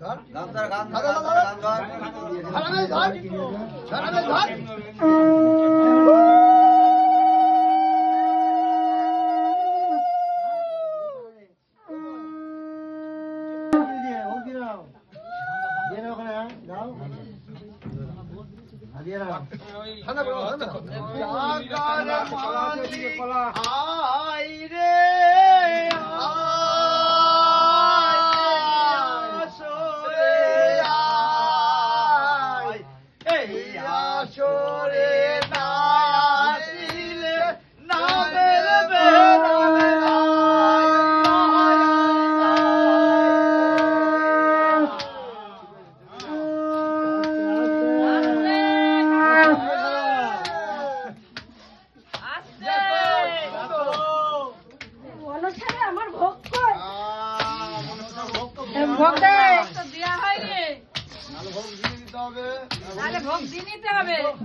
ধর গান ধর গান ধর, ধর ধর, ধর। গান ধর ধর, ধর, ধর। ধর,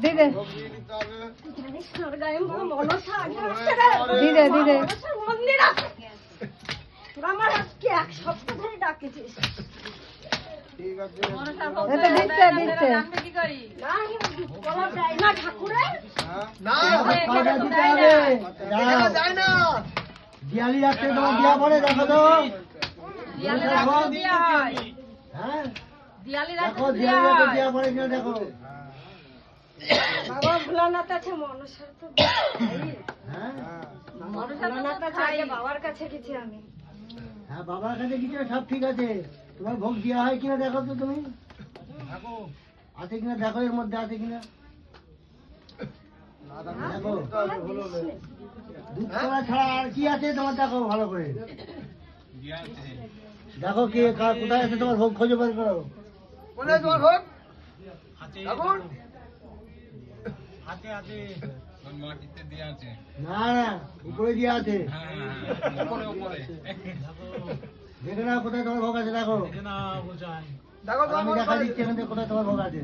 দিদে দিদে দিদে আমার আজকে এক সপ্তাহ ধরে ডাকেছিস। দিয়ালি রাখতে তোমার দিয়া পড়ে দেখো তো বাবা ভোলানাথ আছে মনসার তো হ্যাঁ? ভোলানাথ আছে বাবার কাছে গেছি আমি। হ্যাঁ বাবার কাছে কিছু সব ঠিক আছে। তোমার ভোগ দেওয়া হয় কিনা দেখো তো তুমি। আছে কিনা দেখো এর মধ্যে আছে কিনা। দেখো। দুধ ছাড়া আর কি আছে? তোমার দেখো ভালো করে। দেখো কে কার কোথায় আছে তোমার ভোগ খোঁজে বের করো। কোথায় তোমার ভোগ? ঠাকুর না না উপরে দিয়ে আছে। দেখে। না কোথায় তোমার ভোগ আছে দেখো। দেখো ভোগ দেখা কোথায়? দিচ্ছি এখান থেকে কোথায় তোমার ভোগ আছে।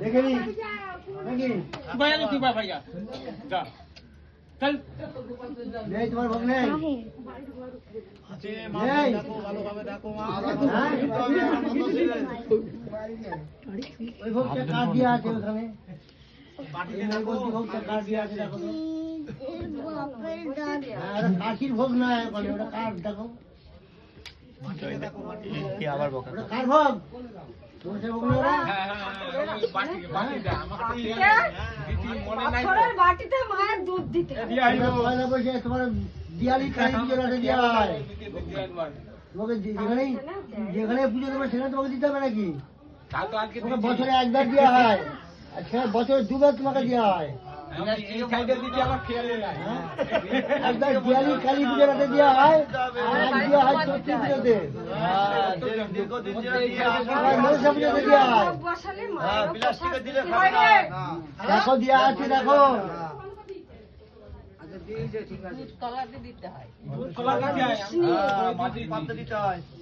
দেখে নি? নাকি? নেই তোমার ভোগ নেই? নেই? ওই ভোগটা কার দিয়া আছে ওখানে? এই নৈবেদ্য ভোগটা কার দিয়া আছে দেখো তো। হ্যাঁ, কাশির ভোগ না ওটা কার দেখো। কার ভোগ? তোমাকে যেখানে পুজো দেবে সেখানে তোমাকে দিতে হবে নাকি বছরে একবার দেওয়া হয় বছরে দুবার তোমাকে দেওয়া হয় হ্যাঁ? পুজোর আগে দেওয়া হয় আর দেওয়া হয় মনসা পুজোতে দেওয়া হয়। দিতে হয় দেখো দেওয়া আছে দেখো। আছে। আছে